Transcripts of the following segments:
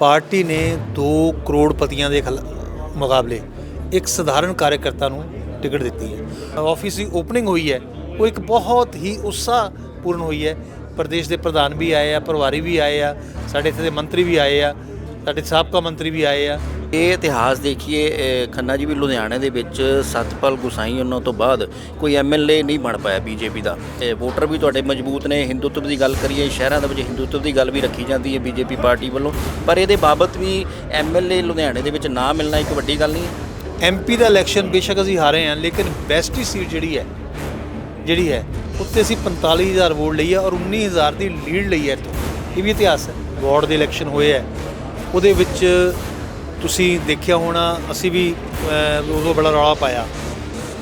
Party ਨੇ 2 ਕਰੋੜਪਤੀਆਂ ਦੇ ਖਿਲਾ- ਮੁਕਾਬਲੇ ਇੱਕ ਸਧਾਰਨ ਕਾਰਜਕਰਤਾ ਨੂੰ ਟਿਕਟ ਦਿੱਤੀ ਹੈ। ਆਫਿਸ ਦੀ ਓਪਨਿੰਗ ਹੋਈ ਹੈ, ਉਹ ਇੱਕ ਬਹੁਤ ਹੀ ਉਤਸ਼ਾਹ ਪੂਰਨ ਹੋਈ ਹੈ। ਪ੍ਰਦੇਸ਼ ਦੇ ਪ੍ਰਧਾਨ ਵੀ ਆਏ ਆ, ਪਰਿਵਾਰੀ ਵੀ ਆਏ ਆ, ਸਾਡੇ ਇੱਥੇ ਦੇ ਮੰਤਰੀ ਵੀ ਆਏ ਆ, ਸਾਡੇ ਸਾਬਕਾ ਮੰਤਰੀ ਵੀ ਆਏ ਆ। ਇਹ ਇਤਿਹਾਸ ਦੇਖੀਏ ਖੰਨਾ ਜੀ ਵੀ ਲੁਧਿਆਣੇ ਦੇ ਵਿੱਚ ਸਤਪਾਲ ਗੁਸਾਈ ਉਹਨਾਂ ਤੋਂ ਬਾਅਦ ਕੋਈ ਐਮਐਲਏ ਨਹੀਂ ਬਣ ਪਾਇਆ ਬੀਜੇਪੀ ਦਾ। ਇਹ ਵੋਟਰ ਵੀ ਤੁਹਾਡੇ ਮਜ਼ਬੂਤ ਨੇ। ਹਿੰਦੂਤਵ ਦੀ ਗੱਲ ਕਰੀਏ, ਸ਼ਹਿਰਾਂ ਦੇ ਵਿੱਚ ਹਿੰਦੂਤਵ ਦੀ ਗੱਲ ਵੀ ਰੱਖੀ ਜਾਂਦੀ ਹੈ ਬੀਜੇਪੀ ਪਾਰਟੀ ਵੱਲੋਂ। ਪਰ ਇਹਦੇ ਬਾਬਤ ਵੀ ਐਮਐਲਏ ਲੁਧਿਆਣੇ ਦੇ ਵਿੱਚ ਨਾ ਮਿਲਣਾ ਇੱਕ ਵੱਡੀ ਗੱਲ ਨਹੀਂ ਹੈ। ਐਮਪੀ ਦਾ ਇਲੈਕਸ਼ਨ ਬੇਸ਼ੱਕ ਅਸੀਂ ਹਾਰੇ ਹਾਂ, ਲੇਕਿਨ ਬੈਸਟ ਹੀ ਸੀਟ ਜਿਹੜੀ ਹੈ ਜਿਹੜੀ ਹੈ, ਉੱਤੇ ਅਸੀਂ 45000 ਵੋਟ ਲਈ ਹੈ ਔਰ 19000 ਦੀ ਲੀਡ ਲਈ ਹੈ ਇੱਥੋਂ। ਇਹ ਵੀ ਇਤਿਹਾਸ ਹੈ। ਵਾਰਡ ਦੇ ਇਲੈਕਸ਼ਨ ਹੋਏ ਹੈ। ਉਹਦੇ ਵਿੱਚ ਤੁਸੀਂ ਦੇਖਿਆ ਹੋਣਾ, ਅਸੀਂ ਵੀ ਉਦੋਂ ਬੜਾ ਰੌਲਾ ਪਾਇਆ।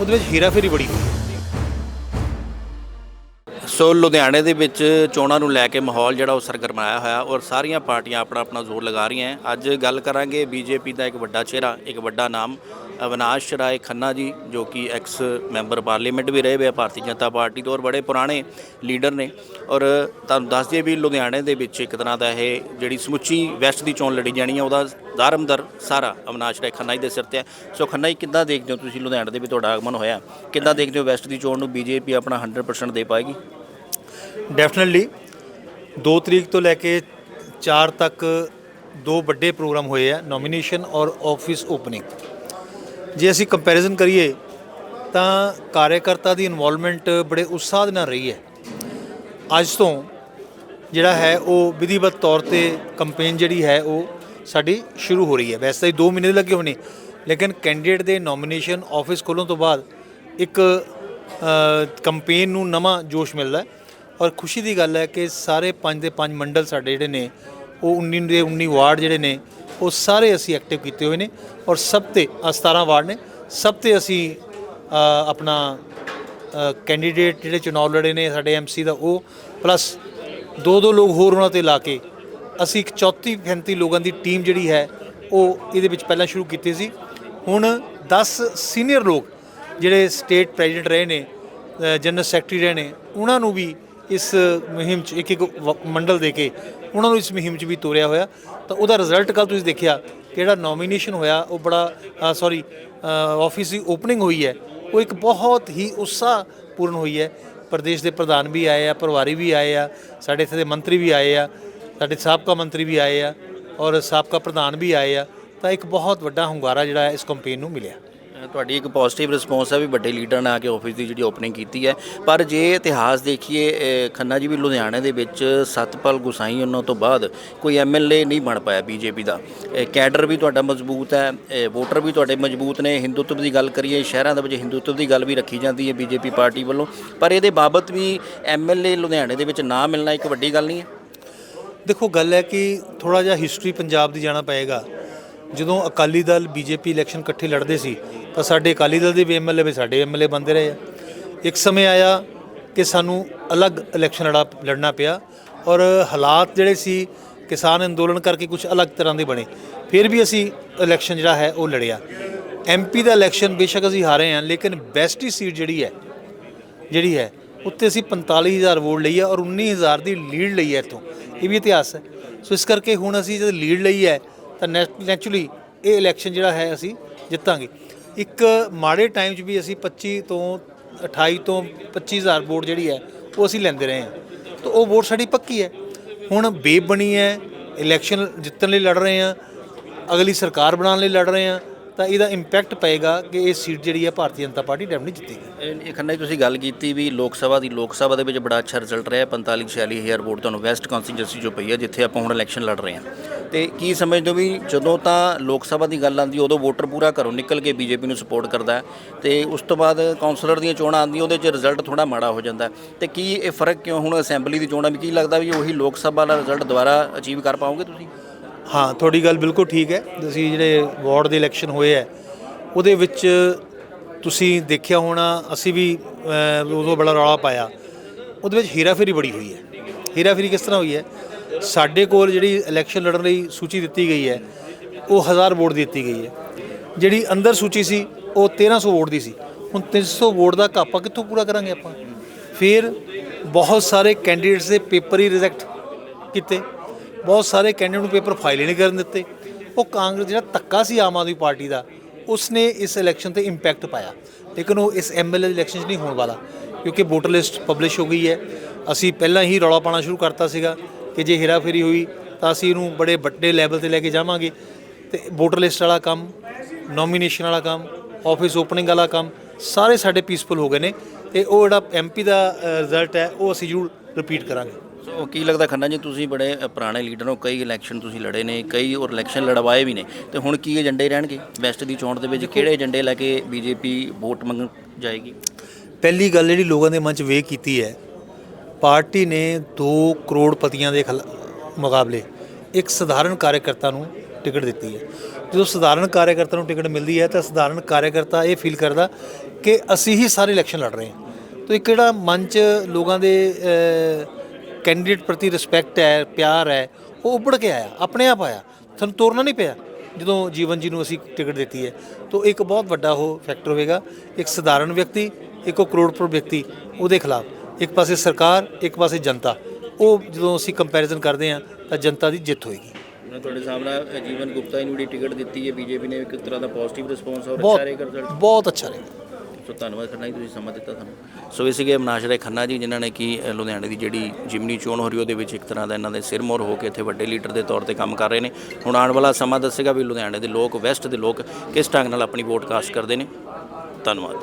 ਉਹਦੇ ਵਿੱਚ ਹੀਰਾਫੇਰੀ ਬੜੀ ਹੋਈ। ਸੋ ਲੁਧਿਆਣੇ ਦੇ ਵਿੱਚ ਚੋਣਾਂ ਨੂੰ ਲੈ ਕੇ ਮਾਹੌਲ ਜਿਹੜਾ ਉਹ ਸਰਗਰਮਾਇਆ ਹੋਇਆ ਔਰ ਸਾਰੀਆਂ ਪਾਰਟੀਆਂ ਆਪਣਾ ਆਪਣਾ ਜ਼ੋਰ ਲਗਾ ਰਹੀਆਂ। ਅੱਜ ਗੱਲ ਕਰਾਂਗੇ ਬੀਜੇਪੀ ਦਾ ਇੱਕ ਵੱਡਾ ਚਿਹਰਾ, ਇੱਕ ਵੱਡਾ ਨਾਮ। ਅਵਿਨਾਸ਼ ਰਾਏ ਖੰਨਾ ਜੀ, ਜੋ ਕਿ ਐਕਸ ਮੈਂਬਰ ਪਾਰਲੀਮੈਂਟ ਵੀ ਰਹੇ ਹੋਏ ਆ, ਭਾਰਤੀ ਜਨਤਾ ਪਾਰਟੀ ਤੋਂ ਔਰ ਬੜੇ ਪੁਰਾਣੇ ਲੀਡਰ ਨੇ। ਔਰ ਤੁਹਾਨੂੰ ਦੱਸ ਦਈਏ ਵੀ ਲੁਧਿਆਣੇ ਦੇ ਵਿੱਚ ਇੱਕ ਤਰ੍ਹਾਂ ਦਾ ਇਹ ਜਿਹੜੀ ਸਮੁੱਚੀ ਵੈਸਟ ਦੀ ਚੋਣ ਲੜੀ ਜਾਣੀ ਹੈ ਉਹਦਾ ਦਾਰਮਦਰ ਸਾਰਾ ਅਵਿਨਾਸ਼ ਰਾਏ ਖੰਨਾ ਜੀ ਦੇ ਸਿਰ ਤੇ ਹੈ ਸੋ ਖੰਨਾ ਜੀ, ਕਿੱਦਾਂ ਦੇਖਦੇ ਹੋ ਤੁਸੀਂ ਲੁਧਿਆਣੇ ਦੇ ਵਿੱਚ ਤੁਹਾਡਾ ਆਗਮਨ ਹੋਇਆ? ਕਿੱਦਾਂ ਦੇਖਦੇ ਹੋ ਵੈਸਟ ਦੀ ਚੋਣ ਨੂੰ ਬੀਜੇਪੀ ਆਪਣਾ 100% ਦੇ ਪਾਏਗੀ? ਡੈਫੀਨਿਟਲੀ 2 ਤਰੀਕ ਤੋਂ ਲੈ ਕੇ 4 ਤੱਕ ਦੋ ਵੱਡੇ ਪ੍ਰੋਗਰਾਮ ਹੋਏ ਆ ਨੋਮੀਨੇਸ਼ਨ ਔਰ ਆਫਿਸ ਓਪਨਿੰਗ ਜੇ ਅਸੀਂ ਕੰਪੈਰੀਜ਼ਨ ਕਰੀਏ, ਤਾਂ ਕਾਰਜਕਰਤਾ ਦੀ ਇਨਵੋਲਵਮੈਂਟ ਬੜੇ ਉਤਸ਼ਾਹ ਦੇ ਨਾਲ ਰਹੀ ਹੈ। ਅੱਜ ਤੋਂ ਜਿਹੜਾ ਹੈ, ਉਹ ਵਿਧੀਵਤ ਤੌਰ ਤੇ ਕੰਪੇਨ ਜਿਹੜੀ ਹੈ, ਉਹ ਸਾਡੀ ਸ਼ੁਰੂ ਹੋ ਰਹੀ ਹੈ। ਵੈਸੇ ਤਾਂ 2 ਮਹੀਨੇ ਲੱਗੇ ਹੋਣੇ, ਲੇਕਿਨ ਕੈਂਡੀਡੇਟ ਦੇ ਨੋਮੀਨੇਸ਼ਨ ਆਫਿਸ ਖੋਲ੍ਹਣ ਤੋਂ ਬਾਅਦ ਇੱਕ ਕੰਪੇਨ ਨੂੰ ਨਵਾਂ ਜੋਸ਼ ਮਿਲਦਾ ਔਰ ਖੁਸ਼ੀ ਦੀ ਗੱਲ ਹੈ ਕਿ ਸਾਰੇ ਪੰਜ ਦੇ ਪੰਜ ਮੰਡਲ ਸਾਡੇ ਜਿਹੜੇ ਨੇ, ਉਹ 19 ਦੇ 19 ਵਾਰਡ ਜਿਹੜੇ ਨੇ ਉਹ ਸਾਰੇ ਅਸੀਂ ਐਕਟਿਵ ਕੀਤੇ ਹੋਏ ਨੇ ਔਰ ਸਭ ਤੇ ਆਹ 17 ਵਾਰਡ ਨੇ, ਸਭ ਤੇ ਅਸੀਂ ਆਪਣਾ ਕੈਂਡੀਡੇਟ ਜਿਹੜੇ ਚੁਣਾਵ ਲੜੇ ਨੇ ਸਾਡੇ ਐਮਸੀ ਦਾ, ਉਹ ਪਲੱਸ ਦੋ ਦੋ ਲੋਕ ਹੋਰ ਉਹਨਾਂ ਤੇ ਲਾ ਕੇ ਅਸੀਂ ਇੱਕ 34 35 ਲੋਕਾਂ ਦੀ ਟੀਮ ਜਿਹੜੀ ਹੈ, ਉਹ ਇਹਦੇ ਵਿੱਚ ਪਹਿਲਾਂ ਸ਼ੁਰੂ ਕੀਤੀ ਸੀ। ਹੁਣ 10 ਸੀਨੀਅਰ ਲੋਕ ਜਿਹੜੇ ਸਟੇਟ ਪ੍ਰੈਜ਼ੀਡੈਂਟ ਰਹੇ ਨੇ ਜਨਰਲ ਸੈਕਟਰੀ ਰਹੇ ਨੇ, ਉਹਨਾਂ ਨੂੰ ਵੀ ਇਸ ਮੁਹਿੰਮ 'ਚ ਇੱਕ ਇੱਕ ਵ- ਮੰਡਲ ਦੇ ਕੇ ਉਹਨਾਂ ਨੂੰ ਇਸ ਮੁਹਿੰਮ 'ਚ ਵੀ ਤੋਰਿਆ ਹੋਇਆ। ਤਾਂ ਉਹਦਾ ਰਿਜ਼ਲਟ ਕੱਲ ਤੁਸੀਂ ਦੇਖਿਆ ਜਿਹੜਾ ਨੋਮੀਨੇਸ਼ਨ ਹੋਇਆ, ਉਹ ਬੜਾ ਸੌਰੀ ਆਫਿਸ ਦੀ ਓਪਨਿੰਗ ਹੋਈ ਹੈ। ਉਹ ਇੱਕ ਬਹੁਤ ਹੀ ਉਤਸ਼ਾਹਪੂਰਨ ਹੋਈ ਹੈ। ਪ੍ਰਦੇਸ਼ ਦੇ ਪ੍ਰਧਾਨ ਵੀ ਆਏ ਆ, ਪਰਿਵਾਰੀ ਵੀ ਆਏ ਆ, ਸਾਡੇ ਇੱਥੇ ਦੇ ਮੰਤਰੀ ਵੀ ਆਏ ਆ, ਸਾਡੇ ਸਾਬਕਾ ਮੰਤਰੀ ਵੀ ਆਏ ਆ ਔਰ ਸਾਬਕਾ ਪ੍ਰਧਾਨ ਵੀ ਆਏ ਆ। ਤਾਂ ਇੱਕ ਬਹੁਤ ਵੱਡਾ ਹੁੰਗਾਰਾ ਜਿਹੜਾ ਇਸ ਕੰਪੇਨ ਨੂੰ ਮਿਲਿਆ। ਤੁਹਾਡੀ ਇੱਕ ਪੋਜ਼ਿਟਿਵ ਰਿਸਪੌਂਸ ਹੈ ਵੀ ਵੱਡੇ ਲੀਡਰ ਨੇ ਆ ਕੇ ਆਫਿਸ ਦੀ ਜਿਹੜੀ ਓਪਨਿੰਗ ਕੀਤੀ ਹੈ। ਪਰ ਜੇ ਇਤਿਹਾਸ ਦੇਖੀਏ ਅ, ਖੰਨਾ ਜੀ ਵੀ ਲੁਧਿਆਣੇ ਦੇ ਵਿੱਚ ਸਤਪਾਲ ਗੁਸਾਈ ਉਹਨਾਂ ਤੋਂ ਬਾਅਦ ਕੋਈ ਐਮਐਲਏ ਨਹੀਂ ਬਣ ਪਾਇਆ ਬੀਜੇਪੀ ਦਾ। ਅ, ਕੈਡਰ ਵੀ ਤੁਹਾਡਾ ਮਜ਼ਬੂਤ ਹੈ ਅ, ਵੋਟਰ ਵੀ ਤੁਹਾਡੇ ਮਜ਼ਬੂਤ ਨੇ। ਹਿੰਦੂਤਵ ਦੀ ਗੱਲ ਕਰੀਏ ਸ਼ਹਿਰਾਂ ਦੇ ਵਿੱਚ ਹਿੰਦੂਤਵ ਦੀ ਗੱਲ ਵੀ ਰੱਖੀ ਜਾਂਦੀ ਹੈ ਬੀਜੇਪੀ ਪਾਰਟੀ ਵੱਲੋਂ। ਪਰ ਇਹਦੇ ਬਾਬਤ ਵੀ ਐਮਐਲਏ ਲੁਧਿਆਣੇ ਦੇ ਵਿੱਚ ਨਾ ਮਿਲਣਾ ਇੱਕ ਵੱਡੀ ਗੱਲ ਨਹੀਂ ਹੈ? ਦੇਖੋ ਗੱਲ ਹੈ ਕਿ ਥੋੜਾ ਜਿਹਾ ਹਿਸਟਰੀ ਪੰਜਾਬ ਦੀ ਜਾਣਾ ਪਏਗਾ। ਜਦੋਂ ਅਕਾਲੀ ਦਲ ਬੀਜੇਪੀ ਇਲੈਕਸ਼ਨ ਇਕੱਠੇ ਲੜਦੇ ਸੀ, ਤਾਂ ਸਾਡੇ ਅਕਾਲੀ ਦਲ ਦੇ ਵੀ ਐਮਐਲਏ ਵੀ ਸਾਡੇ ਐਮਐਲਏ ਬੰਦੇ ਰਹੇ ਆ। ਇੱਕ ਸਮੇਂ ਆਇਆ ਕਿ ਸਾਨੂੰ ਅਲੱਗ ਇਲੈਕਸ਼ਨ ਲੜਾ, ਲੜਨਾ ਪਿਆ ਔਰ ਹਾਲਾਤ ਜਿਹੜੇ ਸੀ ਕਿਸਾਨ ਅੰਦੋਲਨ ਕਰਕੇ ਕੁਝ ਅਲੱਗ ਤਰ੍ਹਾਂ ਦੇ ਬਣੇ। ਫਿਰ ਵੀ ਅਸੀਂ ਇਲੈਕਸ਼ਨ ਜਿਹੜਾ ਹੈ ਉਹ ਲੜਿਆ। ਐਮਪੀ ਦਾ ਇਲੈਕਸ਼ਨ ਬੇਸ਼ੱਕ ਅਸੀਂ ਹਾਰੇ ਹਾਂ, ਲੇਕਿਨ ਬੈਸਟ ਹੀ ਸੀਟ ਜਿਹੜੀ ਹੈ ਜਿਹੜੀ ਹੈ, ਉੱਤੇ ਅਸੀਂ 45000 ਵੋਟ ਲਈ ਹੈ ਔਰ 19000 ਦੀ ਲੀਡ ਲਈ ਹੈ ਇੱਥੋਂ। ਇਹ ਵੀ ਇਤਿਹਾਸ ਹੈ। ਸੋ ਇਸ ਕਰਕੇ ਹੁਣ ਅਸੀਂ ਜਦ ਲੀਡ ਲਈ ਹੈ ਤਾਂ ਨੈਚੁਰਲੀ ਇਹ ਇਲੈਕਸ਼ਨ ਜਿਹੜਾ ਹੈ ਅਸੀਂ ਜਿੱਤਾਂਗੇ। ਇੱਕ ਮਾੜੇ ਟਾਈਮ 'ਚ ਵੀ ਅਸੀਂ 25 ਤੋਂ 28 ਤੋਂ 25000 ਵੋਟ ਜਿਹੜੀ ਹੈ, ਉਹ ਅਸੀਂ ਲੈਂਦੇ ਰਹੇ ਹਾਂ। ਤਾਂ ਉਹ ਵੋਟ ਸਾਡੀ ਪੱਕੀ ਹੈ। ਹੁਣ ਬੇਬ ਬਣੀ ਹੈ ਇਲੈਕਸ਼ਨ ਜਿੱਤਣ ਲਈ ਲੜ ਰਹੇ ਹਾਂ, ਅਗਲੀ ਸਰਕਾਰ ਬਣਾਉਣ ਲਈ ਲੜ ਰਹੇ ਹਾਂ ਤਾਂ ਇਹਦਾ ਇੰਪੈਕਟ ਪਏਗਾ ਕਿ ਇਹ ਸੀਟ ਜਿਹੜੀ ਹੈ ਭਾਰਤੀ ਜਨਤਾ ਪਾਰਟੀ ਡੈਫੀਨਿਟ ਜਿੱਤੇਗੀ ਇਹ ਖੰਨਾ ਜੀ, ਤੁਸੀਂ ਗੱਲ ਕੀਤੀ ਵੀ ਲੋਕ ਸਭਾ ਦੀ ਲੋਕ ਸਭਾ ਦੇ ਵਿੱਚ ਬੜਾ ਅੱਛਾ ਰਿਜ਼ਲਟ ਰਿਹਾ 45 46 ਹਜ਼ਾਰ ਵੋਟ ਤੁਹਾਨੂੰ ਵੈਸਟ ਕੌਂਸਟੀਚੁਐਂਸੀ ਜੋ ਪਈ ਹੈ ਜਿੱਥੇ ਆਪਾਂ ਹੁਣ ਇਲੈਕਸ਼ਨ ਲੜ ਰਹੇ ਹਾਂ। ਤੇ ਕੀ ਸਮਝਦੇ ਹੋ ਵੀ ਜਦੋਂ ਤਾਂ ਲੋਕ ਸਭਾ ਦੀ ਗੱਲ ਆਉਂਦੀ, ਉਦੋਂ ਵੋਟਰ ਪੂਰਾ ਘਰੋਂ ਨਿਕਲ ਕੇ ਬੀਜੇਪੀ ਨੂੰ ਸਪੋਰਟ ਕਰਦਾ ਹੈ। ਤੇ ਉਸ ਤੋਂ ਬਾਅਦ ਕਾਉਂਸਲਰ ਦੀਆਂ ਚੋਣਾਂ ਆਉਂਦੀਆਂ, ਉਹਦੇ 'ਚ ਰਿਜ਼ਲਟ ਥੋੜਾ ਮਾੜਾ ਹੋ ਜਾਂਦਾ ਹੈ। ਤੇ ਕੀ ਇਹ ਫ਼ਰਕ ਕਿਉਂ ਹੁਣ ਅਸੈਂਬਲੀ ਦੀ ਚੋਣਾਂ ਵੀ ਕੀ ਲੱਗਦਾ ਵੀ ਉਹੀ ਲੋਕ ਸਭਾ ਦਾ ਰਿਜ਼ਲਟ ਦੁਬਾਰਾ ਅਚੀਵ ਕਰ ਪਾਓਗੇ ਤੁਸੀਂ? ਹਾਂ, ਤੁਹਾਡੀ ਗੱਲ ਬਿਲਕੁਲ ਠੀਕ ਹੈ। ਤੁਸੀਂ ਜਿਹੜੇ ਵਾਰਡ ਦੇ ਇਲੈਕਸ਼ਨ ਹੋਏ ਹੈ, ਉਹਦੇ ਵਿੱਚ ਤੁਸੀਂ ਦੇਖਿਆ ਹੋਣਾ, ਅਸੀਂ ਵੀ ਉਦੋਂ ਬੜਾ ਰੌਲਾ ਪਾਇਆ। ਉਹਦੇ ਵਿੱਚ ਹੀਰਾਫੇਰੀ ਬੜੀ ਹੋਈ ਹੈ। ਹੀਰਾਫੇਰੀ ਕਿਸ ਤਰ੍ਹਾਂ ਹੋਈ ਹੈ? ਸਾਡੇ ਕੋਲ ਜਿਹੜੀ ਇਲੈਕਸ਼ਨ ਲੜਨ ਲਈ ਸੂਚੀ ਦਿੱਤੀ ਗਈ ਹੈ, ਉਹ 1000 ਵੋਟ ਦੀ ਦਿੱਤੀ ਗਈ ਹੈ। ਜਿਹੜੀ ਅੰਦਰ ਸੂਚੀ ਸੀ, ਉਹ 1300 ਵੋਟ ਦੀ ਸੀ। ਹੁਣ 300 ਵੋਟ ਦਾ ਕਾਪਾ ਕਿੱਥੋਂ ਪੂਰਾ ਕਰਾਂਗੇ ਆਪਾਂ? ਫਿਰ ਬਹੁਤ ਸਾਰੇ ਕੈਂਡੀਡੇਟਸ ਦੇ ਪੇਪਰ ਹੀ ਰਿਜੈਕਟ ਕੀਤੇ। ਬਹੁਤ ਸਾਰੇ ਕੈਂਡੀਡੇਟ ਨੂੰ ਪੇਪਰ ਫਾਈਲ ਹੀ ਨਹੀਂ ਕਰਨ ਦਿੱਤੇ। ਉਹ ਕਾਂਗਰਸ ਜਿਹੜਾ ਧੱਕਾ ਸੀ ਆਮ ਆਦਮੀ ਪਾਰਟੀ ਦਾ, ਉਸਨੇ ਇਸ ਇਲੈਕਸ਼ਨ ਤੇ ਇੰਪੈਕਟ ਪਾਇਆ। ਲੇਕਿਨ ਉਹ ਇਸ ਐਮਐਲਏ ਇਲੈਕਸ਼ਨ 'ਚ ਨਹੀਂ ਹੋਣ ਵਾਲਾ, ਕਿਉਂਕਿ ਵੋਟਰ ਲਿਸਟ ਪਬਲਿਸ਼ ਹੋ ਗਈ ਹੈ। ਅਸੀਂ ਪਹਿਲਾਂ ਹੀ ਰੌਲਾ ਪਾਣਾ ਸ਼ੁਰੂ ਕਰਤਾ ਸੀਗਾ ਕਿ ਜੇ ਹੇਰਾਫੇਰੀ ਹੋਈ ਤਾਂ ਅਸੀਂ ਇਹਨੂੰ ਬੜੇ ਵੱਡੇ ਲੈਵਲ ਤੇ ਲੈ ਕੇ ਜਾਵਾਂਗੇ। ਤੇ ਵੋਟਰ ਲਿਸਟ ਵਾਲਾ ਕੰਮ ਨੋਮੀਨੇਸ਼ਨ ਵਾਲਾ ਕੰਮ ਆਫਿਸ ਓਪਨਿੰਗ ਵਾਲਾ ਕੰਮ, ਸਾਰੇ ਸਾਡੇ ਪੀਸਫੁਲ ਹੋ ਗਏ ਨੇ। ਤੇ ਉਹ ਜਿਹੜਾ ਐਮਪੀ ਦਾ ਰਿਜ਼ਲਟ ਹੈ, ਉਹ ਅਸੀਂ ਜ਼ਰੂਰ ਰਿਪੀਟ ਕਰਾਂਗੇ। ਸੋ ਕੀ ਲੱਗਦਾ ਖੰਨਾ ਜੀ ਤੁਸੀਂ ਬੜੇ ਪੁਰਾਣੇ ਲੀਡਰ ਹੋ ਕਈ ਇਲੈਕਸ਼ਨ ਤੁਸੀਂ ਲੜੇ ਨੇ ਕਈ ਔਰ ਇਲੈਕਸ਼ਨ ਲੜਵਾਏ ਵੀ ਨੇ ਤੇ ਹੁਣ ਕੀ ਏਜੰਡੇ ਰਹਿਣਗੇ? ਵੈਸਟ ਦੀ ਚੋਣ ਦੇ ਵਿੱਚ ਕਿਹੜੇ ਏਜੰਡੇ ਲੈ ਕੇ ਬੀਜੇਪੀ ਵੋਟ ਮੰਗਣ ਜਾਏਗੀ? ਪਹਿਲੀ ਗੱਲ ਜਿਹੜੀ ਲੋਕਾਂ ਦੇ ਮਨ 'ਚ ਵੇਖ ਕੀਤੀ ਹੈ ਪਾਰਟੀ ਨੇ 2 ਕਰੋੜਪਤੀਆਂ ਦੇ ਮੁਕਾਬਲੇ ਇੱਕ ਸਧਾਰਨ ਕਾਰਜਕਰਤਾ ਨੂੰ ਟਿਕਟ ਦਿੱਤੀ ਹੈ। ਜਦੋਂ ਸਧਾਰਨ ਕਾਰਜਕਰਤਾ ਨੂੰ ਟਿਕਟ ਮਿਲਦੀ ਹੈ ਤਾਂ ਸਧਾਰਨ ਕਾਰਜਕਰਤਾ ਇਹ ਫੀਲ ਕਰਦਾ ਕਿ ਅਸੀਂ ਹੀ ਸਾਰੇ ਇਲੈਕਸ਼ਨ ਲੜ ਰਹੇ ਹਾਂ। ਤਾਂ ਇੱਕ ਜਿਹੜਾ ਮਨ 'ਚ ਲੋਕਾਂ ਦੇ ਕੈਂਡੀਡੇਟ ਪ੍ਰਤੀ ਰਿਸਪੈਕਟ ਹੈ ਪਿਆਰ ਹੈ ਉਹ ਉੱਭੜ ਕੇ ਆਇਆ ਆਪਣੇ ਆਪ ਆਇਆ। ਤੁਹਾਨੂੰ ਤੋਰਨਾ ਨਹੀਂ ਪਿਆ ਜਦੋਂ ਜੀਵਨ ਜੀ ਨੂੰ ਅਸੀਂ ਟਿਕਟ ਦਿੱਤੀ ਹੈ। ਤਾਂ ਇੱਕ ਬਹੁਤ ਵੱਡਾ ਉਹ ਫੈਕਟਰ ਹੋਵੇਗਾ ਇੱਕ ਸਧਾਰਨ ਵਿਅਕਤੀ ਇੱਕ ਉਹ ਕਰੋੜਪਤੀ ਵਿਅਕਤੀ ਉਹਦੇ ਖਿਲਾਫ। ਇੱਕ ਪਾਸੇ ਸਰਕਾਰ ਇੱਕ ਪਾਸੇ ਜਨਤਾ। ਉਹ ਜਦੋਂ ਅਸੀਂ ਕੰਪੈਰੀਜ਼ਨ ਕਰਦੇ ਹਾਂ ਤਾਂ ਜਨਤਾ ਦੀ ਜਿੱਤ ਹੋਏਗੀ। ਮੈਂ ਤੁਹਾਡੇ ਸਾਹਮਣੇ ਜੀਵਨ ਗੁਪਤਾ ਨੂੰ ਜਿਹੜੀ ਟਿਕਟ ਦਿੱਤੀ ਹੈ ਬੀਜੇਪੀ ਨੇ ਇੱਕ ਤਰ੍ਹਾਂ ਦਾ ਪੋਜ਼ਿਟਿਵ ਰਿਸਪੌਂਸ ਔਰ ਅੱਛਾ ਰਿਜ਼ਲਟ ਬਹੁਤ ਅੱਛਾ ਰਹੇਗਾ ਸੋ ਧੰਨਵਾਦ ਖੰਨਾ ਜੀ, ਤੁਸੀਂ ਸਮਾਂ ਦਿੱਤਾ ਸਾਨੂੰ। ਸੋ ਇਹ ਸੀਗੇ ਮਨਾਸ਼ਰੇ ਖੰਨਾ ਜੀ, ਜਿਨ੍ਹਾਂ ਨੇ ਕਿ ਲੁਧਿਆਣੇ ਦੀ ਜਿਹੜੀ ਜਿਮਨੀ ਚੋਣ ਹੋ ਰਹੀ ਉਹਦੇ ਵਿੱਚ ਇੱਕ ਤਰ੍ਹਾਂ ਦਾ ਇਹਨਾਂ ਦੇ ਸਿਰਮੌਰ ਹੋ ਕੇ ਇੱਥੇ ਵੱਡੇ ਲੀਡਰ ਦੇ ਤੌਰ ਤੇ ਕੰਮ ਕਰ ਰਹੇ ਨੇ। ਹੁਣ ਆਉਣ ਵਾਲਾ ਸਮਾਂ ਦੱਸੇਗਾ ਵੀ ਲੁਧਿਆਣੇ ਦੇ ਲੋਕ, ਵੈਸਟ ਦੇ ਲੋਕ ਕਿਸ ਢੰਗ ਨਾਲ ਆਪਣੀ ਵੋਟ ਕਾਸਟ ਕਰਦੇ ਨੇ। ਧੰਨਵਾਦ।